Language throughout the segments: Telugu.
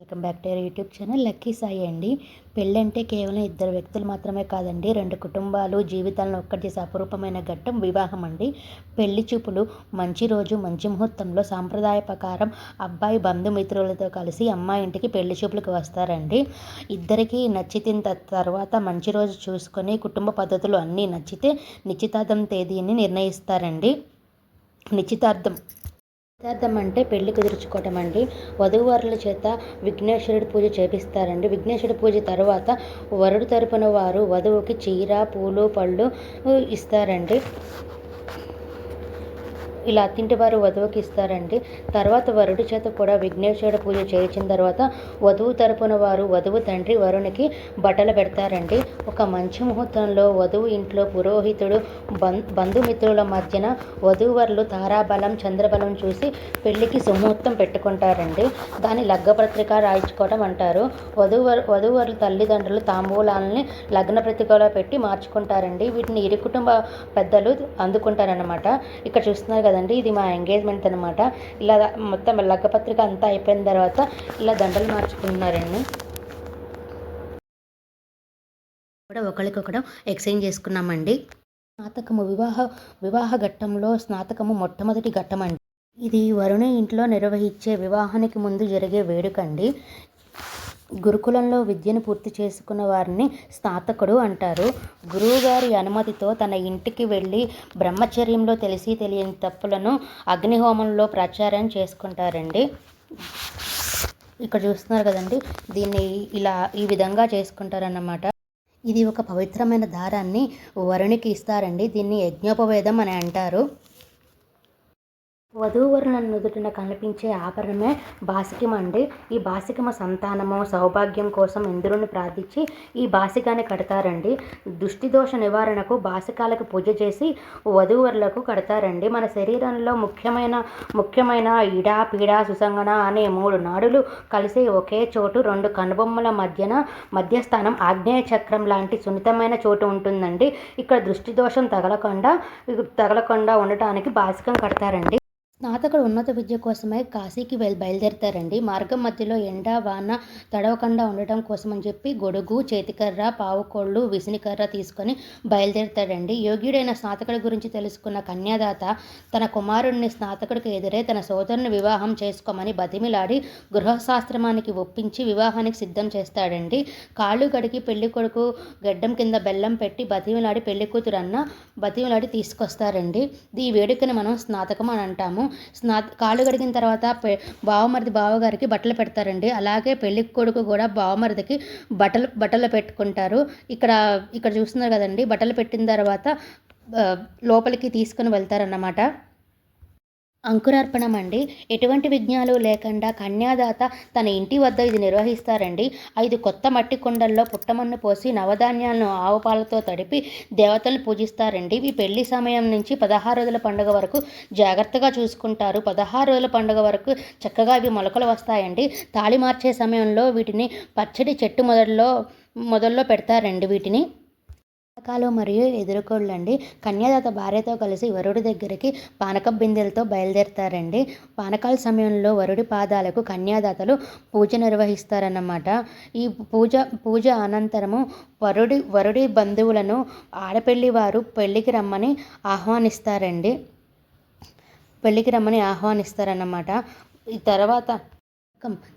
Welcome back to YouTube channel. Lucky Sai అండి. పెళ్ళంటే కేవలం ఇద్దరు వ్యక్తులు మాత్రమే కాదండి రెండు కుటుంబాలు జీవితాలను ఒక్కటి చేసే అపురూపమైన ఘట్టం వివాహం అండి. పెళ్ళి చూపులు మంచి రోజు మంచి ముహూర్తంలో సాంప్రదాయ ప్రకారం అబ్బాయి బంధుమిత్రులతో కలిసి అమ్మాయి ఇంటికి పెళ్ళి చూపులకు వస్తారండి. ఇద్దరికి నచ్చితిన తర్వాత మంచి రోజు చూసుకొని కుటుంబ పద్ధతులు అన్నీ నచ్చితే నిశ్చితార్థం తేదీని నిర్ణయిస్తారండి. నిశ్చితార్థం నిశ్చితార్థం అంటే పెళ్ళి కుదుర్చుకోవటం అండి వధూవరుల చేత విఘ్నేశ్వరుడి పూజ చేపిస్తారండి. విఘ్నేశ్వరుడి పూజ తర్వాత వరుడు తరపున వారు వధువుకి చీర పూలు పళ్ళు ఇస్తారండి. ఇలా అత్తింటి వారు వధువుకి ఇస్తారండి. తర్వాత వరుడి చేత కూడా విఘ్నేశ్వరుడు పూజ చేయించిన తర్వాత వధువు తరపున వారు వధువు తండ్రి వరునికి బట్టలు పెడతారండి. ఒక మంచి ముహూర్తంలో వధువు ఇంట్లో పురోహితుడు బం బంధుమిత్రుల మధ్యన వధూవరులు తారాబలం చంద్రబలం చూసి పెళ్ళికి సుముహూర్తం పెట్టుకుంటారండి. దాని లగ్గపత్రిక రాయించుకోవడం అంటారు. వధూవరు వధూవరుల తల్లిదండ్రులు తాంబూలాలని లగ్న పత్రికలో పెట్టి మార్చుకుంటారండి. వీటిని ఇరు కుటుంబ పెద్దలు అందుకుంటారనమాట ఇక్కడ చూస్తున్నారు కదండి ఇది మా ఎంగేజ్మెంట్ అనమాట ఇలా మొత్తం లగ్గపత్రిక అంతా అయిపోయిన తర్వాత ఇలా దండలు మార్చుకున్నారండి. కూడా ఒకరికొకడం ఎక్స్చేంజ్ చేసుకున్నామండి. స్నాతకము వివాహ వివాహ ఘట్టంలో స్నాతకము మొట్టమొదటి ఘట్టం అండి ఇది వరుణి ఇంట్లో నిర్వహించే వివాహానికి ముందు జరిగే వేడుకండి. గురుకులంలో విద్యను పూర్తి చేసుకున్న వారిని స్నాతకుడు అంటారు. గురువుగారి అనుమతితో తన ఇంటికి వెళ్ళి బ్రహ్మచర్యంలో తెలిసి తెలియని తప్పులను అగ్నిహోమంలో ప్రచారం చేసుకుంటారండి. ఇక్కడ చూస్తున్నారు కదండి దీన్ని ఇలా ఈ విధంగా చేసుకుంటారన్నమాట. ఇది ఒక పవిత్రమైన దారాన్ని వరుణికి ఇస్తారండి. దీన్ని యజ్ఞోపవేదం అని అంటారు. వధూవరుల నుదుటిన కనిపించే ఆభరణమే బాసికం అండి ఈ బాసికమ సంతానము సౌభాగ్యం కోసం ఇంద్రుని ప్రార్థించి ఈ బాసికాన్ని కడతారండి. దృష్టి దోష నివారణకు బాసికాలకు పూజ చేసి వధూవరులకు కడతారండి. మన శరీరంలో ముఖ్యమైన ముఖ్యమైన ఇడ పీడ సుసంగన అనే మూడు నాడులు కలిసి ఒకే చోటు రెండు కనుబొమ్మల మధ్యన మధ్యస్థానం ఆగ్నేయ చక్రం లాంటి సున్నితమైన చోటు ఉంటుందండి. ఇక్కడ దృష్టి దోషం తగలకుండా తగలకుండా ఉండటానికి బాసికం కడతారండి. స్నాతకుడు ఉన్నత విద్య కోసమై కాశీకి వెళ్ బయలుదేరతారండి. మార్గం మధ్యలో ఎండ వాన తడవకుండా ఉండటం కోసం అని చెప్పి గొడుగు చేతికర్ర పావుకోళ్ళు విసినికర్ర తీసుకొని బయలుదేరతాడండి. యోగ్యుడైన స్నాతకుడి గురించి తెలుసుకున్న కన్యాదాత తన కుమారుడిని స్నాతకుడికి ఎదురే తన సోదరుని వివాహం చేసుకోమని బతిమిలాడి గృహశాస్త్రమానికి ఒప్పించి వివాహానికి సిద్ధం చేస్తాడండి. కాళ్ళు గడికి పెళ్ళి కొడుకు గడ్డం కింద బెల్లం పెట్టి బతిమిలాడి పెళ్ళి కూతురన్న బతిమిలాడి తీసుకొస్తారండి. ఈ వేడుకని మనం స్నాతకం అని అంటాము. స్నా కాళ్ళు కడిగిన తర్వాత బావమరిది బావగారికి బట్టలు పెడతారండి. అలాగే పెళ్ళి కొడుకు కూడా బావమరిదికి బట్టలు బట్టలు పెట్టుకుంటారు. ఇక్కడ ఇక్కడ చూస్తున్నారు కదండి. బట్టలు పెట్టిన తర్వాత లోపలికి తీసుకుని వెళ్తారన్నమాట. అంకురార్పణం అండి ఎటువంటి విఘ్నాలు లేకుండా కన్యాదాత తన ఇంటి వద్ద ఇది నిర్వహిస్తారండి. ఐదు కొత్త మట్టి కుండల్లో పుట్టమన్ను పోసి నవధాన్యాలను ఆవుపాలతో తడిపి దేవతలు పూజిస్తారండి. ఈ పెళ్ళి సమయం నుంచి పదహారు రోజుల పండుగ వరకు జాగ్రత్తగా చూసుకుంటారు. పదహారు రోజుల పండుగ వరకు చక్కగా ఇవి మొలకలు వస్తాయండి. తాళి మార్చే సమయంలో వీటిని పచ్చడి చెట్టు మొదల్లో మొదల్లో పెడతారండి వీటిని. పానకాలు మరియు ఎదురుకోళ్ళండి. కన్యాదాత భార్యతో కలిసి వరుడి దగ్గరికి పానక బిందెలతో బయలుదేరతారండి. పానకాల సమయంలో వరుడి పాదాలకు కన్యాదాతలు పూజ నిర్వహిస్తారన్నమాట. ఈ పూజ పూజ అనంతరము వరుడి వరుడి బంధువులను ఆడపెళ్ళి వారు పెళ్ళికి రమ్మని ఆహ్వానిస్తారండి. పెళ్ళికి రమ్మని ఆహ్వానిస్తారన్నమాట. ఈ తర్వాత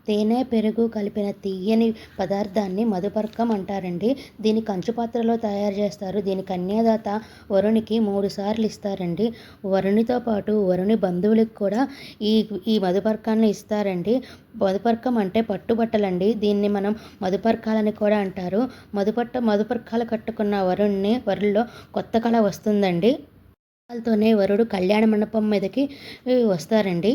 తేనె పెరుగు కలిపిన తీయని పదార్థాన్ని మధుపర్కం అంటారండి. దీన్ని కంచు పాత్రలో తయారు చేస్తారు. దీని కన్యాదాత వరుణికి మూడు సార్లు ఇస్తారండి. వరునితో పాటు వరుణి బంధువులకు కూడా ఈ ఈ మధుపర్కాన్ని ఇస్తారండి. మధుపర్కం అంటే పట్టుబట్టలండి. దీన్ని మనం మధుపర్కాలని కూడా అంటారు. మధుపట్ట మధుపర్కాలు కట్టుకున్న వరుణ్ణి వరుల్లో కొత్త కళ వస్తుందండి. తోనే వరుడు కళ్యాణ మండపం మీదకి వస్తారండి.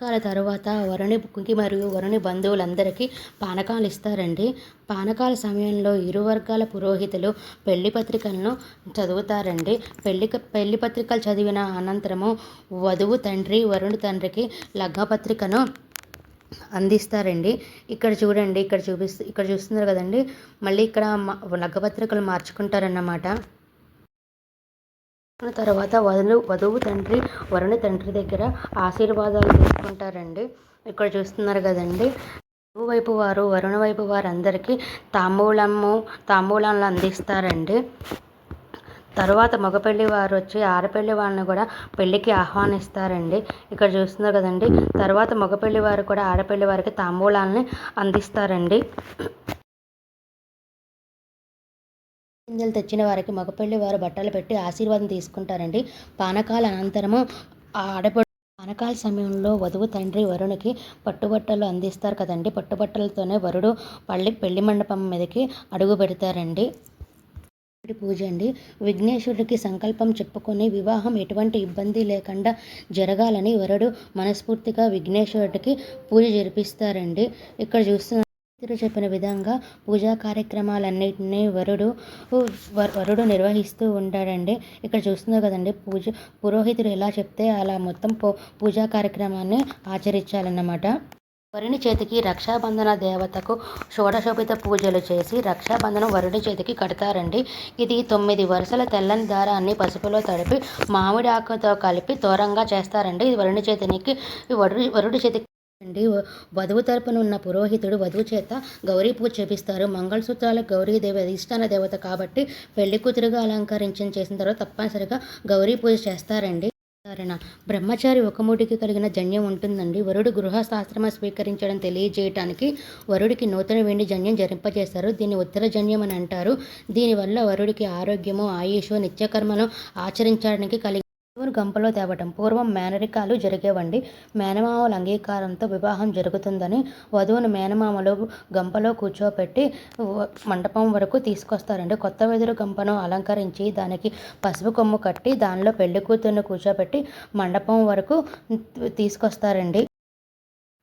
కాల తర్వాత వరుణికి మరియు వరుణి బంధువులందరికీ పానకాలు ఇస్తారండి పానకాల సమయంలో ఇరు వర్గాల పురోహితులు పెళ్ళి పత్రికలను చదువుతారండి. పెళ్ళి పెళ్ళి పత్రికలు చదివిన అనంతరము వధువు తండ్రి వరుణి తండ్రికి లగ్నపత్రికను అందిస్తారండి. ఇక్కడ చూడండి ఇక్కడ చూపిస్తూ ఇక్కడ చూస్తున్నారు కదండి. మళ్ళీ ఇక్కడ లగ్గపత్రికలు మార్చుకుంటారన్నమాట. తర్వాత వధువు వధువు తండ్రి వరుణి తండ్రి దగ్గర ఆశీర్వాదాలు తీసుకుంటారండి. ఇక్కడ చూస్తున్నారు కదండి. వైపు వారు వరుణ వైపు వారు అందరికీ తాంబూలము తాంబూలాలు అందిస్తారండి. తర్వాత మగపెళ్ళి వారు వచ్చి ఆడపెళ్ళి వాళ్ళని కూడా పెళ్ళికి ఆహ్వానిస్తారండి. ఇక్కడ చూస్తున్నారు కదండి. తర్వాత మగపెళ్ళి వారు కూడా ఆడపెళ్ళి వారికి తాంబూలాలని అందిస్తారండి. గింజలు తెచ్చిన వారికి మగపెళ్ళి వారు బట్టలు పెట్టి ఆశీర్వాదం తీసుకుంటారండి. పానకాల అనంతరము ఆడపడు పానకాల సమయంలో వధువు తండ్రి వరునికి పట్టుబట్టలు అందిస్తారు కదండి. పట్టుబట్టలతోనే వరుడు పళ్ళి పెళ్ళి మండపం మీదకి అడుగు పెడతారండి. పూజ అండి. విఘ్నేశ్వరుడికి సంకల్పం చెప్పుకొని వివాహం ఎటువంటి ఇబ్బంది లేకుండా జరగాలని వరుడు మనస్ఫూర్తిగా విఘ్నేశ్వరుడికి పూజ జరిపిస్తారండి. ఇక్కడ చూస్తున్న పండితులు చెప్పిన విధంగా పూజా కార్యక్రమాలన్నింటినీ వరుడు వరుడు నిర్వహిస్తూ ఉంటాడండి. ఇక్కడ చూస్తున్నారు కదండి పూజ పురోహితుడు ఎలా చెప్తే అలా మొత్తం పూజా కార్యక్రమాన్ని ఆచరించాలన్నమాట. వరుని చేతికి రక్షాబంధన దేవతకు షోడశోభిత పూజలు చేసి రక్షాబంధనం వరుడి చేతికి కడతారండి. ఇది తొమ్మిది వరుసల తెల్లని దారాన్ని పసుపులో తడిపి మామిడి ఆకుతో కలిపి తోరంగా చేస్తారండి. ఇది వరుని చేతికి వరుడి వరుడి చేతికి అండి. వధువు తరపున ఉన్న పురోహితుడు వధువు చేత గౌరీ పూజ చేపిస్తారు. మంగళసూత్రాలకు గౌరీదేవి అధిష్టాన దేవత కాబట్టి పెళ్ళి కూతురుగా అలంకరించిన చేసిన తర్వాత తప్పనిసరిగా గౌరీ పూజ చేస్తారండి. ధారణ బ్రహ్మచారి ఒకముడికి కలిగిన జన్యం ఉంటుందండి. వరుడు గృహశాస్త్రమ స్వీకరించడం తెలియజేయటానికి వరుడికి నూతన వెండి జన్యం జరింపజేస్తారు. దీన్ని ఉత్తర జన్యం అని అంటారు. దీనివల్ల వరుడికి ఆరోగ్యము ఆయుష్ నిత్యకర్మను ఆచరించడానికి కలిగి వధువును గంపలో తేవటం. పూర్వం మేనరికాలు జరిగేవండి. మేనమామల అంగీకారంతో వివాహం జరుగుతుందని వధువును మేనమామలు గంపలో కూర్చోపెట్టి మండపం వరకు తీసుకొస్తారండి. కొత్త వెదురు గంపను అలంకరించి దానికి పసుపు కొమ్ము కట్టి దానిలో పెళ్ళి కూతుర్ని కూర్చోపెట్టి మండపం వరకు తీసుకొస్తారండి.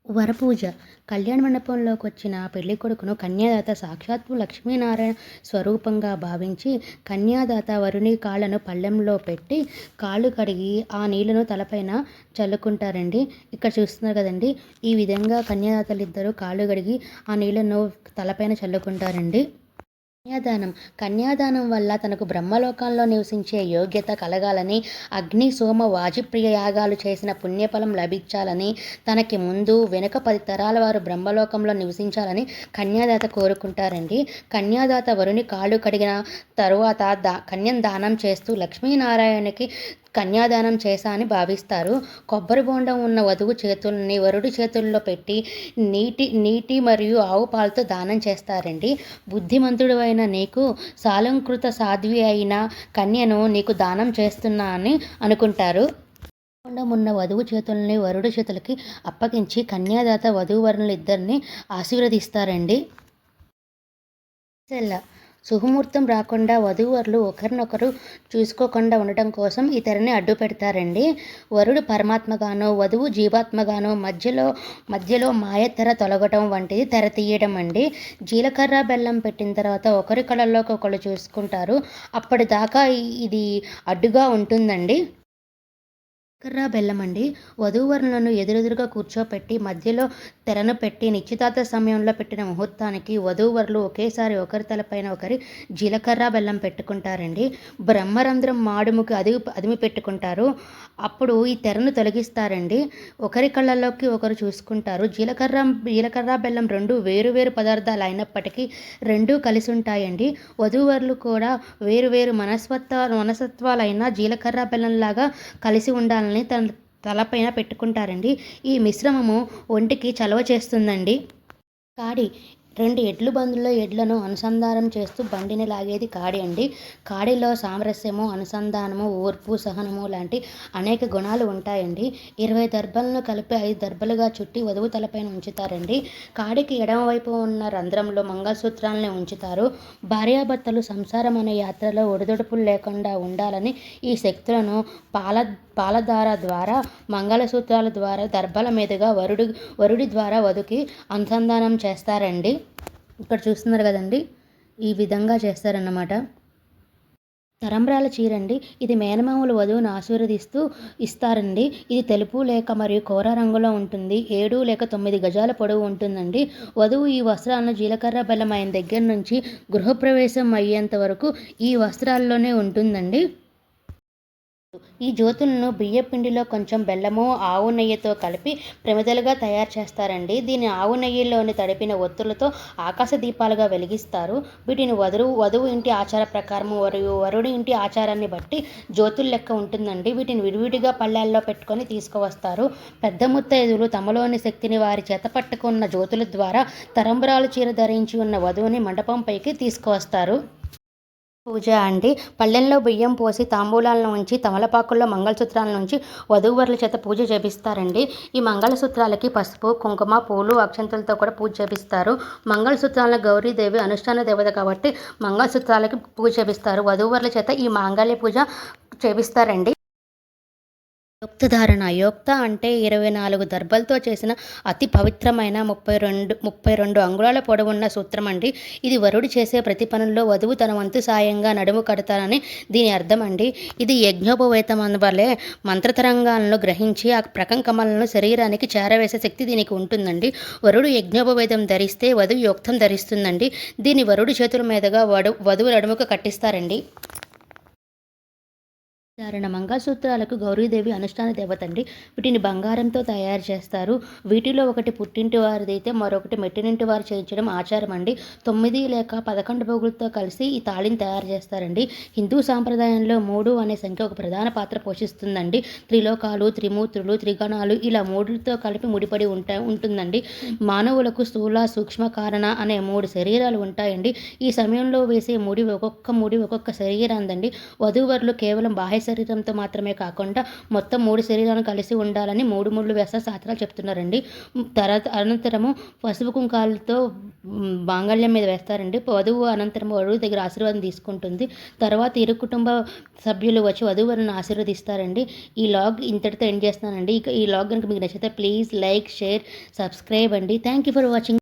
వరపూజ. కళ్యాణ మండపంలోకి వచ్చిన పెళ్ళి కొడుకును కన్యాదాత సాక్షాత్తు లక్ష్మీనారాయణ స్వరూపంగా భావించి కన్యాదాత వరుని కాళ్ళను పళ్ళెంలో పెట్టి కాళ్ళు కడిగి ఆ నీళ్ళను తలపైన చల్లుకుంటారండి. ఇక్కడ చూస్తున్నారు కదండి ఈ విధంగా కన్యాదాతలు ఇద్దరు కాళ్ళు కడిగి ఆ నీళ్ళను తలపైన చల్లుకుంటారండి. కన్యాదానం. కన్యాదానం వల్ల తనకు బ్రహ్మలోకంలో నివసించే యోగ్యత కలగాలని అగ్ని సోమ వాజిప్రియ యాగాలు చేసిన పుణ్యఫలం లభించాలని తనకి ముందు వెనుక పది తరాల వారు బ్రహ్మలోకంలో నివసించాలని కన్యాదాత కోరుకుంటారండి. కన్యాదాత వరుని కాళ్ళు కడిగిన తరువాత దా కన్యం దానం చేస్తూ లక్ష్మీనారాయణకి కన్యాదానం చేశా అని భావిస్తారు. కొబ్బరి బోండం ఉన్న వధువు చేతుల్ని వరుడి చేతుల్లో పెట్టి నీటి నీటి మరియు ఆవు పాలతో దానం చేస్తారండి. బుద్ధిమంతుడు అయిన నీకు సాలంకృత సాధ్వి అయిన కన్యను నీకు దానం చేస్తున్నా అని అనుకుంటారు. ఉన్న వధువు చేతుల్ని వరుడు చేతులకి అప్పగించి కన్యాదాత వధువరులు ఇద్దరిని ఆశీర్వదిస్తారండి. శుభముహూర్తం రాకుండా వధూవరులు ఒకరినొకరు చూసుకోకుండా ఉండటం కోసం ఈ తెరని అడ్డు పెడతారండి. వరుడు పరమాత్మగానో వధువు జీవాత్మగానో మధ్యలో మధ్యలో మాయ తెర తొలగటం వంటిది తెర తీయడం అండి. జీలకర్ర బెల్లం పెట్టిన తర్వాత ఒకరి కళల్లోకి ఒకరు చూసుకుంటారు. అప్పటిదాకా ఇది అడ్డుగా ఉంటుందండి. కర్ర బెల్లం అండి. వధూవరులను ఎదురెదురుగా కూర్చోపెట్టి మధ్యలో తెరను పెట్టి నిశ్చితార్థ సమయంలో పెట్టిన ముహూర్తానికి వధూవరులు ఒకేసారి ఒకరి తలపైన ఒకరి జీలకర్ర బెల్లం పెట్టుకుంటారండి. బ్రహ్మరంధ్రం మాడుముకి అదిమి అదిమి పెట్టుకుంటారు. అప్పుడు ఈ తెరను తొలగిస్తారండి. ఒకరి కళ్ళల్లోకి ఒకరు చూసుకుంటారు. జీలకర్ర జీలకర్ర బెల్లం రెండు వేరు వేరు పదార్థాలు అయినప్పటికీ రెండూ కలిసి ఉంటాయండి వధూవరులు కూడా వేరు వేరు మనస్వత్వ మనసత్వాలైన జీలకర్ర బెల్లంలాగా కలిసి ఉండాలని తన తలపైన పెట్టుకుంటారండి. ఈ మిశ్రమము ఒంటికి చలవ చేస్తుందండి. కాడి రెండు ఎడ్లు బందుల్లో ఎడ్లను అనుసంధానం చేస్తూ బండిని లాగేది కాడి అండి. కాడిలో సామరస్యము అనుసంధానము ఓర్పు సహనము లాంటి అనేక గుణాలు ఉంటాయండి. ఇరవై దర్భలను కలిపి ఐదు దర్భలుగా చుట్టి వధువు తలపైన ఉంచుతారండి. కాడికి ఎడమవైపు ఉన్న రంధ్రంలో మంగళసూత్రాలని ఉంచుతారు. భార్యాభర్తలు సంసారం అనే యాత్రలో ఒడిదొడుపులు లేకుండా ఉండాలని ఈ శక్తులను పాల పాలధార ద్వారా మంగళసూత్రాల ద్వారా దర్భల మీదుగా వరుడు వరుడి ద్వారా వధుకి అనుసంధానం చేస్తారండి. ఇక్కడ చూస్తున్నారు కదండి ఈ విధంగా చేస్తారన్నమాట. తరంబ్రాల చీరండి ఇది మేనమామలు వధువును ఆశీర్వదిస్తూ ఇస్తారండి. ఇది తెలుపు లేక మరియు కోర రంగులో ఉంటుంది. ఏడు లేక తొమ్మిది గజాల పొడవు ఉంటుందండి. వధువు ఈ వస్త్రాలను జీలకర్ర బెల్లం అయిన దగ్గర నుంచి గృహప్రవేశం అయ్యేంత వరకు ఈ వస్త్రాల్లోనే ఉంటుందండి. ఈ జ్యోతులను బియ్యపిండిలో కొంచెం బెల్లము ఆవు నెయ్యితో కలిపి ప్రమిదలుగా తయారు చేస్తారండి. దీని ఆవు నెయ్యిలోని తడిపిన ఒత్తులతో ఆకాశ దీపాలుగా వెలిగిస్తారు. వీటిని వధువు వధువు ఇంటి ఆచార ప్రకారం మరియు వరుడి ఇంటి ఆచారాన్ని బట్టి జ్యోతుల లెక్క ఉంటుందండి. వీటిని విడివిడిగా పళ్ళాల్లో పెట్టుకొని తీసుకువస్తారు. పెద్ద ముత్తైదులు తమలోని శక్తిని వారి చేత పట్టుకున్న జ్యోతుల ద్వారా తరంబరాలు చీర ధరించి ఉన్న వధువుని మండపంపైకి తీసుకువస్తారు. పూజ అండి. పళ్ళెంలో బియ్యం పోసి తాంబూలాలను ఉంచి తమలపాకుల్లో మంగళసూత్రాల నుంచి వధూవరుల చేత పూజ చేపిస్తారండి. ఈ మంగళసూత్రాలకి పసుపు కుంకుమ పూలు అక్షంతలతో కూడా పూజ చేపిస్తారు. మంగళసూత్రాలను గౌరీదేవి అనుష్ఠాన దేవత కాబట్టి మంగళసూత్రాలకి పూజ చేపిస్తారు. వధూవరుల చేత ఈ మాంగళ్య పూజ చేపిస్తారండి. యోక్తధారణ. యోక్త అంటే ఇరవై నాలుగు దర్భలతో చేసిన అతి పవిత్రమైన ముప్పై రెండు ముప్పై రెండు అంగుళాల పొడవున్న సూత్రం అండి ఇది వరుడు చేసే ప్రతి పనుల్లో వధువు తన వంతు సాయంగా నడుము కడతారని దీని అర్థం అండి ఇది యజ్ఞోపవేతం వల్లే మంత్రతరంగాలను గ్రహించి ఆ ప్రకంకమలను శరీరానికి చేరవేసే శక్తి దీనికి ఉంటుందండి. వరుడు యజ్ఞోపవేతం ధరిస్తే వధువు యోక్తం ధరిస్తుందండి. దీని వరుడు చేతుల మీదుగా వడు వధువు నడుముకు కట్టిస్తారండి. సాధారణ మంగళసూత్రాలకు గౌరీదేవి అనుష్ఠాన దేవతండి. వీటిని బంగారంతో తయారు చేస్తారు. వీటిలో ఒకటి పుట్టింటి వారిదైతే మరొకటి మెట్టినింటి వారు చేయించడం ఆచారం అండి తొమ్మిది లేక పదకొండు పోగులతో కలిసి ఈ తాళిని తయారు చేస్తారండి. హిందూ సాంప్రదాయంలో మూడు అనే సంఖ్య ఒక ప్రధాన పాత్ర పోషిస్తుందండి. త్రిలోకాలు త్రిమూర్తులు త్రిగణాలు ఇలా మూడుతో కలిపి ముడిపడి ఉంటా ఉంటుందండి. మానవులకు స్థూల సూక్ష్మ కారణ అనే మూడు శరీరాలు ఉంటాయండి. ఈ సమయంలో వేసే ముడి ఒక్కొక్క ముడి ఒక్కొక్క శరీరాందండి వధూవరులు కేవలం బాహ్య శరీరంతో మాత్రమే కాకుండా మొత్తం మూడు శరీరాలను కలిసి ఉండాలని మూడు మూడు వేస్త శాస్త్రాలు చెప్తున్నారండి. తర్వాత అనంతరము పసుపు కుంకాలతో మాంగళ్యం మీద వేస్తారండి. వధువు అనంతరం వధువు దగ్గర ఆశీర్వాదం తీసుకుంటుంది. తర్వాత ఇరు కుటుంబ సభ్యులు వచ్చి వధువులను ఆశీర్వదిస్తారండి. ఈ లాగ్ ఇంతటితో ఎండ్ చేస్తానండి ఇక ఈ లాగ్ కనుక మీకు నచ్చితే ప్లీజ్ లైక్ షేర్ సబ్స్క్రైబ్ అండి. Thank you for watching.